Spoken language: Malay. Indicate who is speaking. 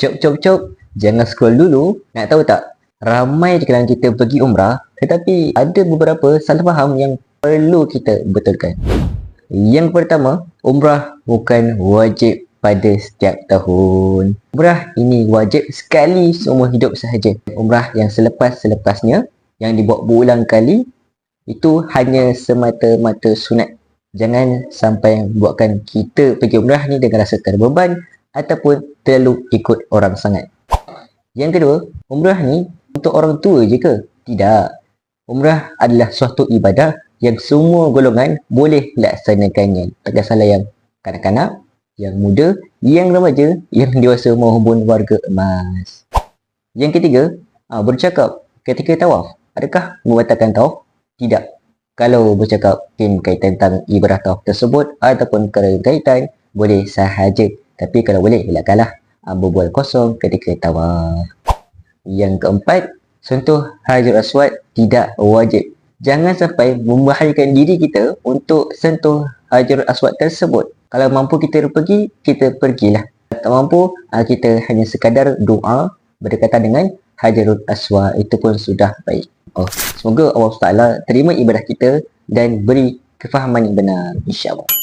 Speaker 1: Cop cop cop, jangan scroll dulu. Nak tahu tak? Ramai di kalangan kita pergi umrah tetapi ada beberapa salah faham yang perlu kita betulkan. Yang pertama, umrah bukan wajib pada setiap tahun. Umrah ini wajib sekali seumur hidup sahaja. Umrah yang selepas-selepasnya yang dibuat berulang kali itu hanya semata-mata sunat. Jangan sampai buatkan kita pergi umrah ni dengan rasa terbeban ataupun terlalu ikut orang sangat. Yang kedua, umrah ni untuk orang tua je ke? Tidak. Umrah adalah suatu ibadah yang semua golongan boleh laksanakannya. Tak kisahlah yang kanak-kanak, yang muda, yang remaja, yang dewasa maupun warga emas. Yang ketiga, aa, bercakap ketika tawaf. Adakah membatalkan tawaf? Tidak. Kalau bercakap mungkin kaitan tentang ibadah tawaf tersebut ataupun kerana kaitan, boleh sahaja. Tapi kalau boleh, elakkanlah aa, berbual kosong ketika tawaf. Yang keempat, sentuh hajar aswad tidak wajib. Jangan sampai membahayakan diri kita untuk sentuh hajar aswad tersebut. Kalau mampu kita pergi, kita pergilah. Tak mampu, ah, kita hanya sekadar doa berdekatan dengan hajarul aswad. Itu pun sudah baik. Oh, semoga Allah SWT terima ibadah kita dan beri kefahaman yang benar. InsyaAllah.